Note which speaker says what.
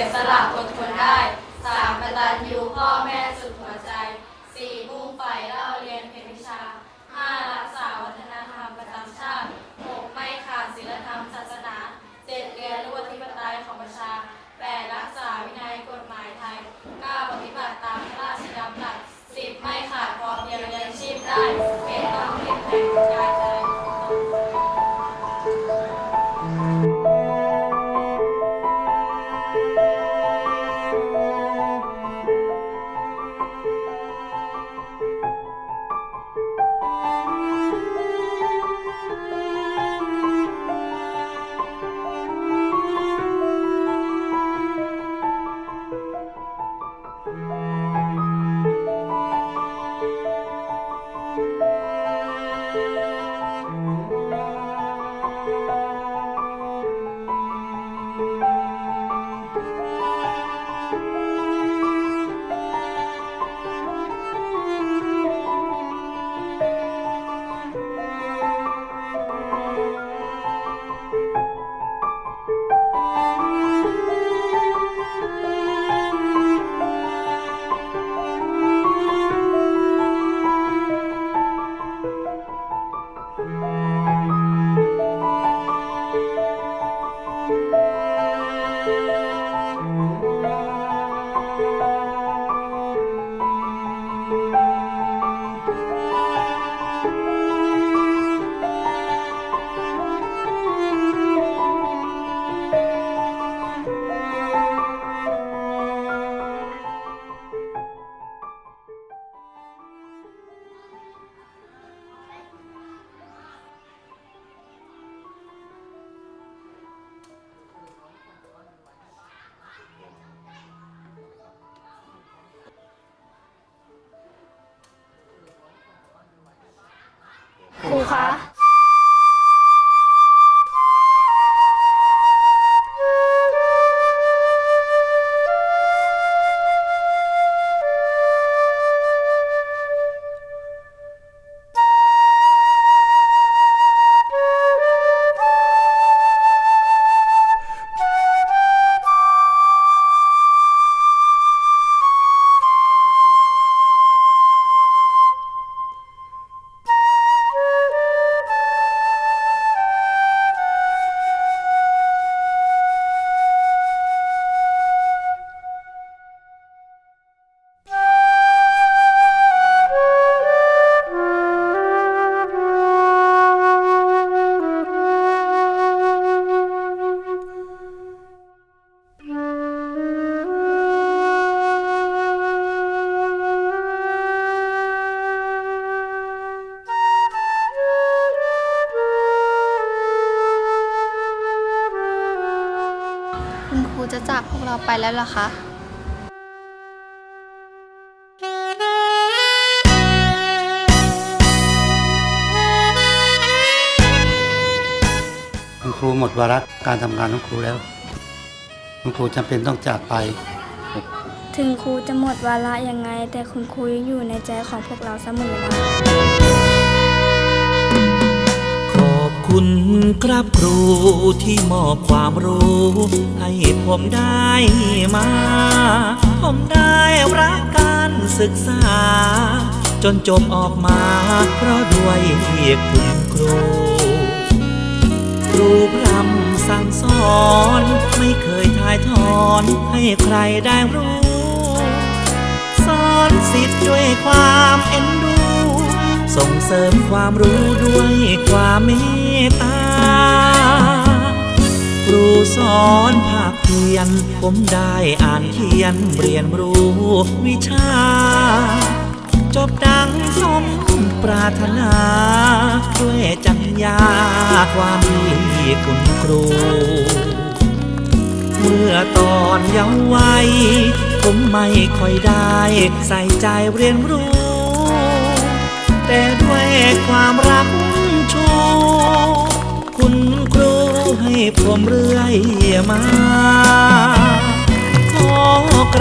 Speaker 1: สียสละอดทนได้สามกตัญญูพ่อแม่สุดหัวใจสี่มุ่งใฝ่เล่าเรียนเพียรวิชาห้ารักษาวัฒนธรรมประจำชาติหกไม่ขาดศีลธรรมศาสนาเจ็ดเรียนรู้อธิปไตยของประชาแปดรักษาวินัยกฎหมายไทยเก้าปฏิบัติตามพระราชดำรัสสิบไม่ขาดพอเพียงเลี้ยงชีพได้
Speaker 2: ครู รูจะจากพวกเราไปแล้วเหรอคะ
Speaker 3: คุณครูหมดวาระการทำงานของครูแล้ว คุณครูจำเป็นต้องจากไป
Speaker 2: ถึงครูจะหมดวาระยังไง แต่คุณครูยังอยู่ในใจของพวกเราเสมอนะ
Speaker 4: ขอบคุณ ครับครูที่มอบความรู้ ให้ผมได้มา ผมได้รับการศึกษา จนจบออกมา เพราะด้วยคุณครู ครูพรำสั่งสอน ไม่เคยถ่ายทอนให้ใครได้รู้ สอนสิทธิ์ด้วยความเอ็นดูส่งเสริมความรู้ด้วยความเมตตา สอนภาคเพียน ผมได้อ่านเขียนเรียนรู้วิชา จบดังสมปรารถนา ด้วยจัญญาความดีคุณครู เมื่อตอนเยาว์วัย ผมไม่ค่อยได้ใส่ใจเรียนรู้ แต่ด้วยความรัก ผมเรื่อยมาขอก